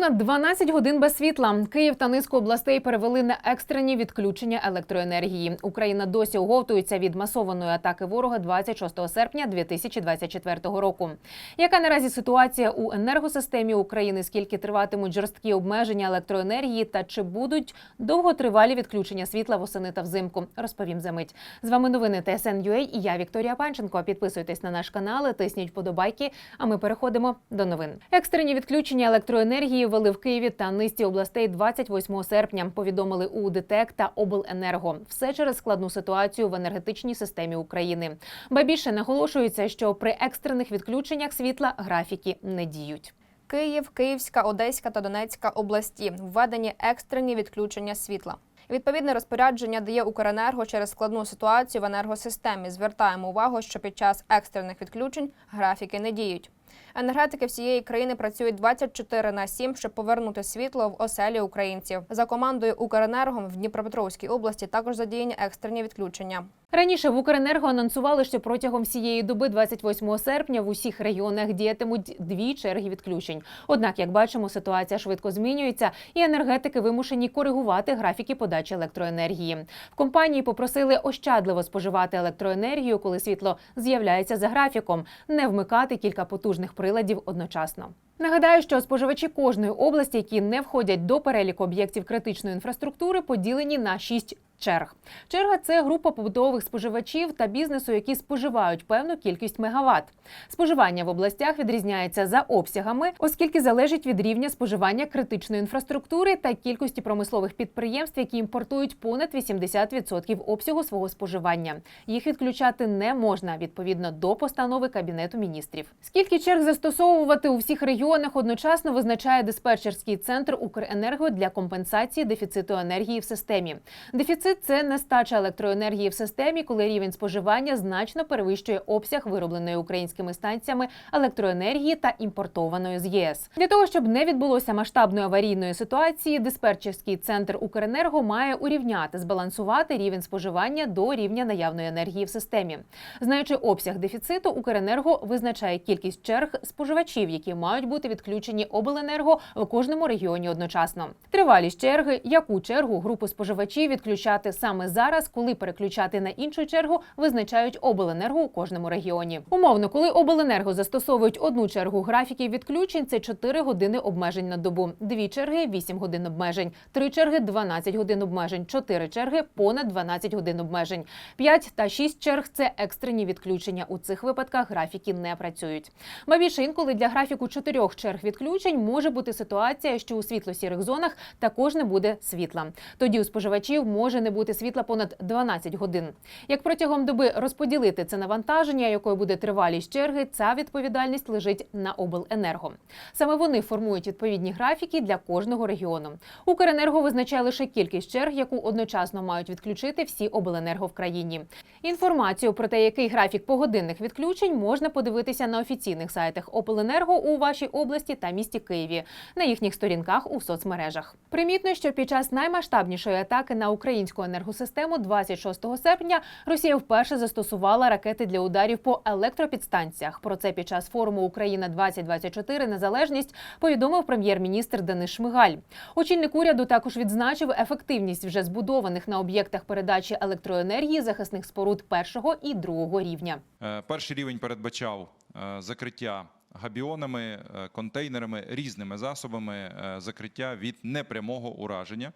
Понад 12 годин без світла. Київ та низку областей перевели на екстрені відключення електроенергії. Україна досі оговтується від масованої атаки ворога 26 серпня 2024 року. Яка наразі ситуація у енергосистемі України? Скільки триватимуть жорсткі обмеження електроенергії та чи будуть довготривалі відключення світла восени та взимку? Розповім за мить. З вами новини ТСН.UA і я Вікторія Панченко. Підписуйтесь на наш канал, тисніть вподобайки. А ми переходимо до новин. Екстрені відключення електроенергії ввели в Києві та низці областей 28 серпня. Повідомили у ДТЕК та Обленерго. Все через складну ситуацію в енергетичній системі України. Ба більше наголошується, що при екстрених відключеннях світла графіки не діють. Київ, Київська, Одеська та Донецька області введені екстрені відключення світла. Відповідне розпорядження дає Укренерго через складну ситуацію в енергосистемі. Звертаємо увагу, що під час екстрених відключень графіки не діють. Енергетики всієї країни працюють 24 на 7, щоб повернути світло в оселі українців. За командою Укренерго в Дніпропетровській області також задіяні екстрені відключення. Раніше в Укренерго анонсували, що протягом всієї доби, 28 серпня, в усіх регіонах діятимуть дві черги відключень. Однак, як бачимо, ситуація швидко змінюється, і енергетики вимушені коригувати графіки подачі електроенергії. В компанії попросили ощадливо споживати електроенергію, коли світло з'являється за графіком, не вмикати кілька потужних приладів одночасно. Нагадаю, що споживачі кожної області, які не входять до переліку об'єктів критичної інфраструктури, поділені на шість черг. Черга це група побутових споживачів та бізнесу, які споживають певну кількість мегаватт. Споживання в областях відрізняється за обсягами, оскільки залежить від рівня споживання критичної інфраструктури та кількості промислових підприємств, які імпортують понад 80% обсягу свого споживання. Їх відключати не можна відповідно до постанови кабінету міністрів. Скільки черг застосовувати у всіх регіонах одночасно визначає диспетчерський центр Укренерго для компенсації дефіциту енергії в системі. Дефіцит це нестача електроенергії в системі, коли рівень споживання значно перевищує обсяг виробленої українськими станціями електроенергії та імпортованої з ЄС. Для того щоб не відбулося масштабної аварійної ситуації, диспетчерський центр Укренерго має урівняти, збалансувати рівень споживання до рівня наявної енергії в системі. Знаючи обсяг дефіциту, Укренерго визначає кількість черг споживачів, які мають бути відключені обленерго в кожному регіоні одночасно. Тривалість черги, яку чергу групу споживачів відключати саме зараз, коли переключати на іншу чергу, визначають обленерго у кожному регіоні. Умовно, коли обленерго застосовують одну чергу графіків відключень, це 4 години обмежень на добу, дві черги 8 годин обмежень, три черги 12 годин обмежень, чотири черги понад 12 годин обмежень, 5 та 6 черг це екстрені відключення. У цих випадках графіки не працюють. Ба більше інколи для графіку чотирьох черг відключень може бути ситуація, що у світло-сірих зонах також не буде світла. Тоді у споживачів може не бути світла понад 12 годин. Як протягом доби розподілити це навантаження, якою буде тривалість черги, ця відповідальність лежить на обленерго. Саме вони формують відповідні графіки для кожного регіону. Укренерго визначає лише кількість черг, яку одночасно мають відключити всі обленерго в країні. Інформацію про те, який графік погодинних відключень, можна подивитися на офіційних сайтах Обленерго у вашій області та місті Києві на їхніх сторінках у соцмережах. Примітно, що під час наймасштабнішої атаки на українську енергосистему 26 серпня Росія вперше застосувала ракети для ударів по електропідстанціях. Про це під час форуму Україна 2024 Незалежність повідомив прем'єр-міністр Денис Шмигаль. Очільник уряду також відзначив ефективність вже збудованих на об'єктах передачі електроенергії захисних споруд першого і другого рівня. Е, Перший рівень передбачав е, закриття габіонами, е, контейнерами, різними засобами закриття від непрямого ураження.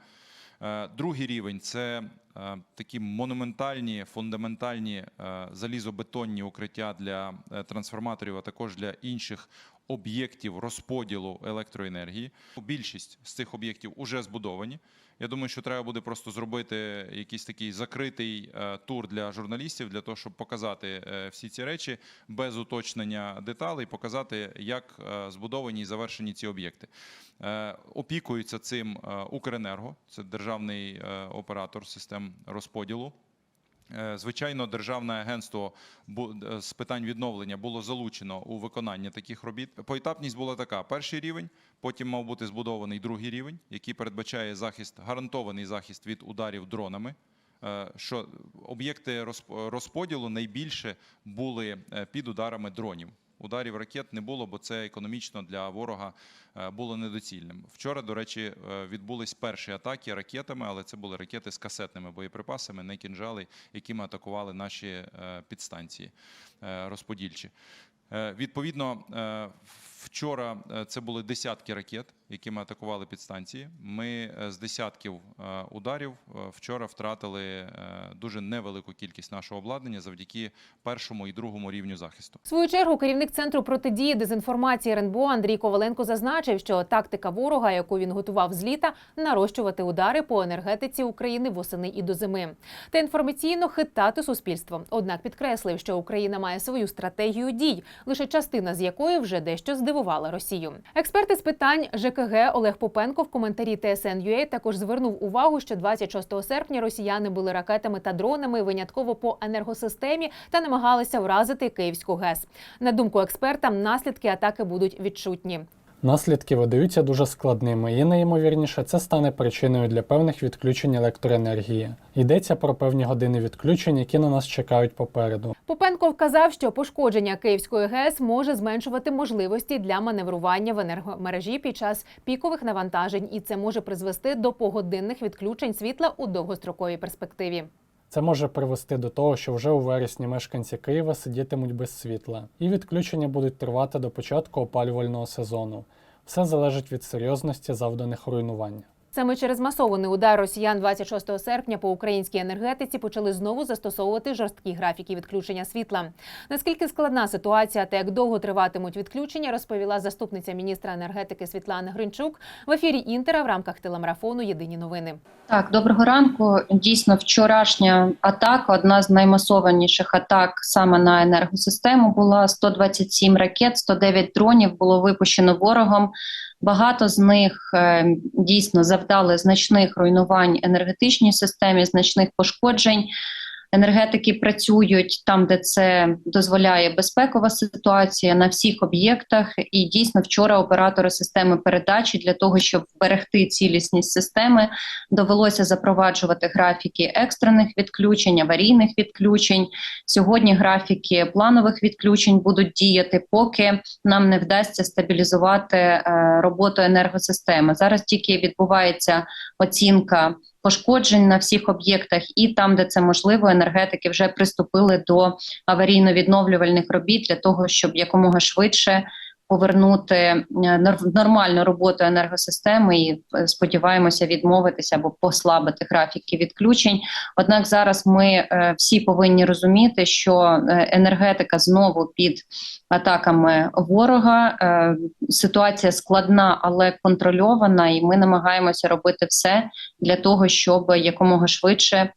Е, Другий рівень це е, такі монументальні, фундаментальні е, залізобетонні укриття для трансформаторів, а також для інших об'єктів розподілу електроенергії. Більшість з цих об'єктів вже збудовані. Я думаю, що треба буде просто зробити якийсь такий закритий е, тур для журналістів, для того, щоб показати е, всі ці речі без уточнення деталей, показати, як е, збудовані і завершені ці об'єкти. Опікується цим Укренерго, це державний оператор систем розподілу. Е, Звичайно, державне агентство е, з питань відновлення було залучено у виконання таких робіт. Поетапність була така: перший рівень, потім мав бути збудований другий рівень, який передбачає захист, гарантований захист від ударів дронами. Е, Що об'єкти розп- розподілу найбільше були під ударами дронів. Ударів ракет не було, бо це економічно для ворога е, було недоцільним. Вчора, до речі, е, відбулись перші атаки ракетами, але це були ракети з касетними боєприпасами, не кінжали, якими атакували наші е, підстанції розподільчі. Відповідно, е, вчора е, це були десятки ракет, якими атакували підстанції. Ми е, з десятків е, ударів вчора втратили дуже невелику кількість нашого обладнання завдяки першому і другому рівню захисту. В свою чергу керівник центру протидії дезінформації РНБО Андрій Коваленко зазначив, що тактика ворога, яку він готував з літа, нарощувати удари по енергетиці України восени і до зими, та інформаційно хитати суспільство. Однак підкреслив, що Україна має свою стратегію дій, лише частина з якої вже дещо здивувала Росію. Експерти з питань ЖКГ Олег Попенко в коментарі TSN.ua також звернув увагу, що 26 серпня росіяни били ракетами та дронами винятково по енергосистемі та намагалися вразити Київську ГЕС. На думку експерта, наслідки атаки будуть відчутні. Наслідки видаються дуже складними, і найімовірніше це стане причиною для певних відключень електроенергії. Йдеться про певні години відключень, які на нас чекають попереду. Попенко вказав, що пошкодження Київської ГЕС може зменшувати можливості для маневрування в енергомережі під час пікових навантажень, і це може призвести до погодинних відключень світла у довгостроковій перспективі. Це може привести до того, що вже у вересні мешканці Києва сидітимуть без світла, і відключення будуть тривати до початку опалювального сезону. Все залежить від серйозності завданих руйнувань. Саме через масований удар росіян 26 серпня по українській енергетиці почали знову застосовувати жорсткі графіки відключення світла. Наскільки складна ситуація та як довго триватимуть відключення, розповіла заступниця міністра енергетики Світлана Гринчук в ефірі Інтера в рамках телемарафону Єдині новини. Так, доброго ранку. Дійсно, вчорашня атака, одна з наймасованіших атак саме на енергосистему, була 127 ракет, 109 дронів було випущено ворогом. Багато з них е, дійсно завдали значних руйнувань енергетичній системі, значних пошкоджень. Енергетики працюють там, де це дозволяє безпекова ситуація на всіх об'єктах. І дійсно вчора оператори системи передачі для того, щоб вберегти цілісність системи, довелося запроваджувати графіки екстрених відключень, аварійних відключень. Сьогодні графіки планових відключень будуть діяти, поки нам не вдасться стабілізувати е, роботу енергосистеми. Зараз тільки відбувається оцінка пошкоджень на всіх об'єктах, і там, де це можливо, енергетики вже приступили до аварійно-відновлювальних робіт для того, щоб якомога швидше повернути е, нормальну роботу енергосистеми і е, сподіваємося відмовитися або послабити графіки відключень. Однак зараз ми е, всі повинні розуміти, що енергетика знову під атаками ворога. Ситуація складна, але контрольована, і ми намагаємося робити все для того, щоб якомога швидше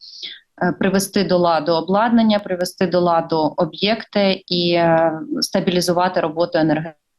привести до ладу обладнання, привести до ладу об'єкти і стабілізувати роботу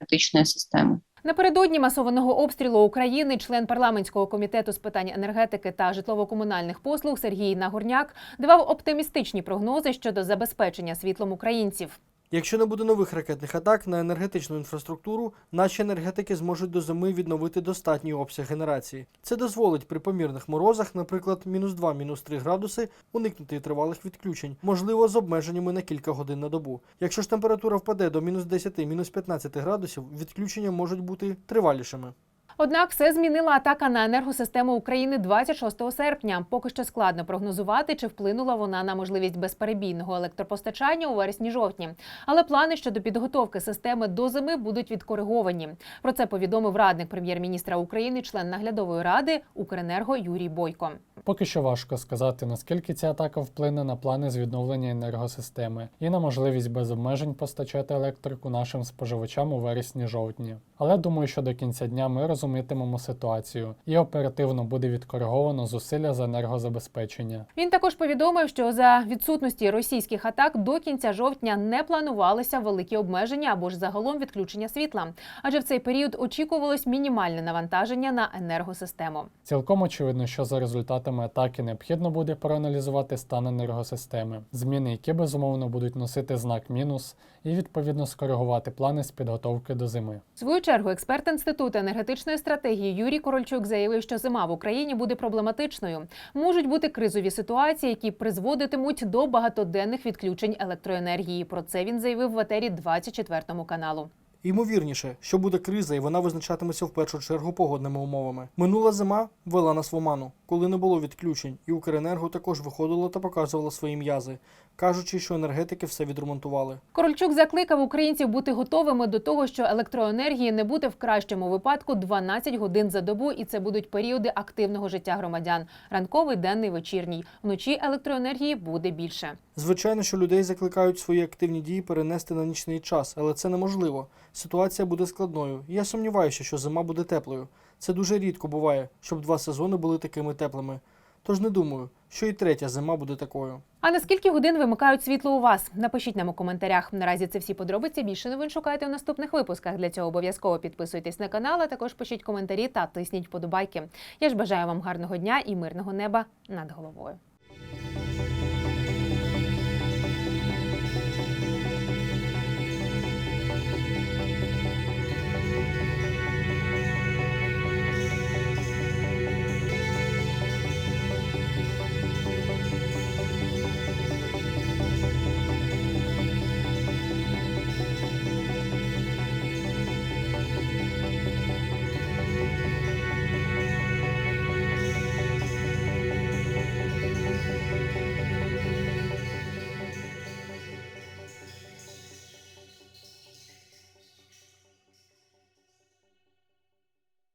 енергетичної системи. Напередодні масованого обстрілу України член парламентського комітету з питань енергетики та житлово-комунальних послуг Сергій Нагорняк давав оптимістичні прогнози щодо забезпечення світлом українців. Якщо не буде нових ракетних атак на енергетичну інфраструктуру, наші енергетики зможуть до зими відновити достатній обсяг генерації. Це дозволить при помірних морозах, наприклад, мінус 2, мінус 3 градуси, уникнути тривалих відключень, можливо, з обмеженнями на кілька годин на добу. Якщо ж температура впаде до мінус 10, мінус 15 градусів, відключення можуть бути тривалішими. Однак все змінила атака на енергосистему України 26 серпня. Поки що складно прогнозувати, чи вплинула вона на можливість безперебійного електропостачання у вересні-жовтні. Але плани щодо підготовки системи до зими будуть відкориговані. Про це повідомив радник прем'єр-міністра України, член наглядової ради Укренерго Юрій Бойко. Поки що важко сказати, наскільки ця атака вплине на плани з відновлення енергосистеми і на можливість без обмежень постачати електрику нашим споживачам у вересні-жовтні. Але думаю, що до кінця дня ми розумітимемо ситуацію і оперативно буде відкориговано зусилля з енергозабезпечення. Він також повідомив, що за відсутності російських атак до кінця жовтня не планувалися великі обмеження або ж загалом відключення світла, адже в цей період очікувалось мінімальне навантаження на енергосистему. Цілком очевидно, що за результатами атаки, необхідно буде проаналізувати стан енергосистеми, зміни, які безумовно будуть носити знак мінус, і відповідно скоригувати плани з підготовки до зими. В свою чергу експерт інституту енергетичної стратегії Юрій Корольчук заявив, що зима в Україні буде проблематичною. Можуть бути кризові ситуації, які призводитимуть до багатоденних відключень електроенергії. Про це він заявив в етері 24 каналу. Ймовірніше, що буде криза, і вона визначатиметься в першу чергу погодними умовами. Минула зима вела нас в оману, коли не було відключень, і Укренерго також виходило та показувало свої м'язи, кажучи, що енергетики все відремонтували. Корольчук закликав українців бути готовими до того, що електроенергії не буде в кращому випадку 12 годин за добу, і це будуть періоди активного життя громадян. Ранковий, денний, вечірній. Вночі електроенергії буде більше. Звичайно, що людей закликають свої активні дії перенести на нічний час, але це неможливо. Ситуація буде складною. Я сумніваюся, що зима буде теплою. Це дуже рідко буває, щоб два сезони були такими теплими. Тож не думаю, що і третя зима буде такою. А на скільки годин вимикають світло у вас? Напишіть нам у коментарях. Наразі це всі подробиці. Більше новин шукайте у наступних випусках. Для цього обов'язково підписуйтесь на канал, а також пишіть коментарі та тисніть вподобайки. Я ж бажаю вам гарного дня і мирного неба над головою.